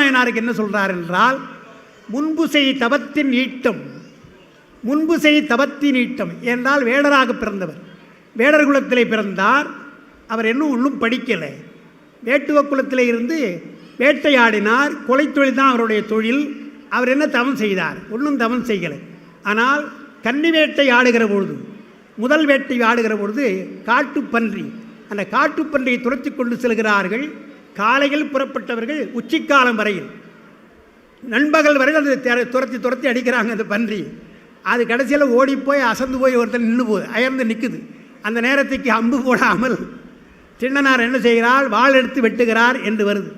நாயனாருக்கு என்ன சொல்றார் என்றால் முன்பு செய் தவத்தின் ஈட்டம் முன்பு செய் தவத்தின் ஈட்டம் என்றால் வேடராக பிறந்தவர். வேடர் குலத்திலே பிறந்தார். அவர் இன்னும் ஒன்றும் படிக்கலை. வேட்டுவ குலத்தில் இருந்து வேட்டையாடினார். கொலைத்தொழில் தான் அவருடைய தொழில். அவர் என்ன தவம் செய்தார்? ஒன்றும் தவம் செய்யலை. ஆனால் கன்னி வேட்டை ஆடுகிற பொழுது முதல் வேட்டை ஆடுகிற பொழுது காட்டுப்பன்றி அந்த காட்டுப்பன்றியை துரத்தி கொண்டு செல்கிறார்கள். காலையில் புறப்பட்டவர்கள் உச்சிக்காலம் வரையில். நண்பகல் வரையில் அந்த துரத்தி துரத்தி அடிக்கிறாங்க அந்த பன்றி. அது கடைசியில் ஓடி போய் அசந்து போய் ஒருத்தர் நின்று போகுது அயர்ந்து நிற்குது அந்த நேரத்துக்கு அம்பு போடாமல் சின்னனார் என்ன செய்கிறார்? வாள் எடுத்து வெட்டுகிறார் என்று வருது.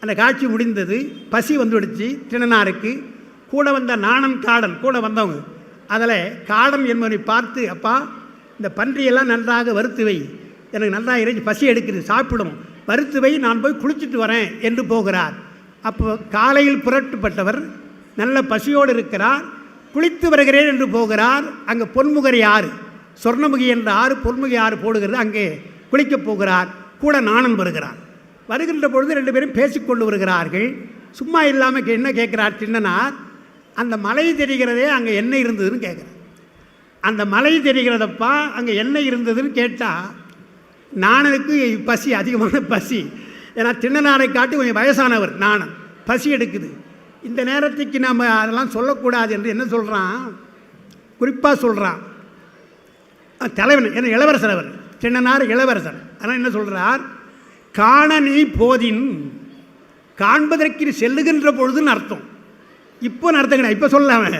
அந்த காட்சி முடிந்தது. பசி வந்துடுச்சு சின்னனாருக்கு. கூட வந்த நாணன் காடன் கூட வந்தவங்க. அதில் காடன் என்பவனை பார்த்து அப்பா இந்த பன்றியெல்லாம் நன்றாக வறுத்து வை. எனக்கு நல்லா இறைச்சி பசி எடுக்குது சாப்பிடும் பருத்துவை நான் போய் குளிச்சுட்டு வரேன் என்று போகிறார். அப்போ காலையில் புரட்டுப்பட்டவர் நல்ல பசியோடு இருக்கிறார். குளித்து வருகிறேன் என்று போகிறார். அங்கே பொன்முகரி ஆறு சொர்ணமுகி என்ற ஆறு பொன்முகி ஆறு போடுகிறது. அங்கே குளிக்கப் போகிறார். கூட நாணன் வருகிறார். வருகின்ற பொழுது ரெண்டு பேரும் பேசிக்கொண்டு வருகிறார்கள். சும்மா இல்லாமல் என்ன கேட்குறார் சின்னனார்? அந்த மலை தெரிகிறதே அங்கே என்ன இருந்ததுன்னு கேட்குறார். அந்த மலை தெரிகிறதப்பா அங்கே என்ன இருந்ததுன்னு கேட்டால் நாணனுக்கு பசி அதிகமான பசி. ஏன்னா திண்ணனாரை காட்டி கொஞ்சம் வயசானவர் நாணன். பசி எடுக்குது. இந்த நேரத்துக்கு நம்ம அதெல்லாம் சொல்லக்கூடாது என்று என்ன சொல்கிறான் குறிப்பாக சொல்கிறான் தலைவன் என்ன இளவரசர் அவர். சின்னனார் இளவரசர். ஆனால் என்ன சொல்கிறார் காண நீ போதின். காண்பதற்கு நீ செல்லுகின்ற பொழுதுன்னு அர்த்தம். இப்போ அர்த்தம் இப்போ சொல்லாமல்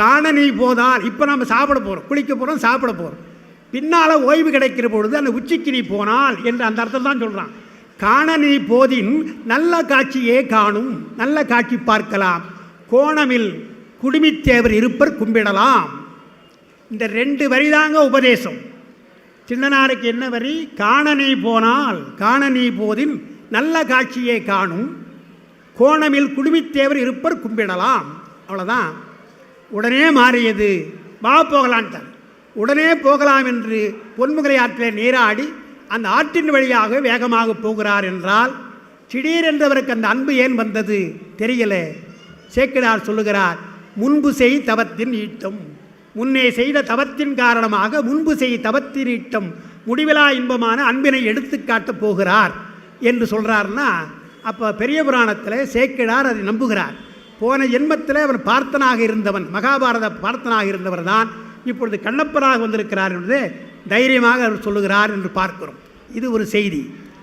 காண நீ போதால். இப்போ நம்ம சாப்பிட போகிறோம் குளிக்க போகிறோம் சாப்பிட போகிறோம் பின்னால் ஓய்வு கிடைக்கிற பொழுது அந்த உச்சிக்கு நீ போனால் என்று அந்த அர்த்தம் தான் சொல்கிறான் காண நீ போதின் நல்ல காட்சியே காணும் நல்ல காட்சி பார்க்கலாம். கோணமில் குடுமித்தேவர் இருப்பர் கும்பிடலாம். இந்த ரெண்டு வரிதாங்க உபதேசம். சின்னனாருக்கு என்ன வரி? காண நீ போனால் காண நீ போதின் நல்ல காட்சியை காணும். கோணமில் குடுமித்தேவர் இருப்பர் கும்பிடலாம். அவ்வளோதான் உடனே மாறியது வா போகலான்ட்டார். உடனே போகலாம் என்று பொன்முகலை ஆற்றிலே நீராடி அந்த ஆற்றின் வழியாக வேகமாக போகிறார் என்றால் திடீரென்றவருக்கு அந்த அன்பு ஏன் வந்தது தெரியல. சேக்கிரார் சொல்லுகிறார் முன்பு செய் தவத்தின் ஈட்டம். முன்னே செய்த தவத்தின் காரணமாக முன்பு செய் தவத்தின் ஈட்டம். முடிவிலா இன்பமான அன்பினை எடுத்துக்காட்டப் போகிறார். என்று சொல்கிறார்னா அப்போ பெரிய புராணத்தில் சேக்கிடார் அதை நம்புகிறார். போன ஜென்மத்தில் அவன் பார்த்தனாக இருந்தவன் மகாபாரத பார்த்தனாக இருந்தவர் தான் இப்பொழுது கண்ணப்பனாக வந்திருக்கிறார் என்று தைரியமாக அவர் சொல்லுகிறார் என்று பார்க்கிறோம். இது ஒரு செய்தி.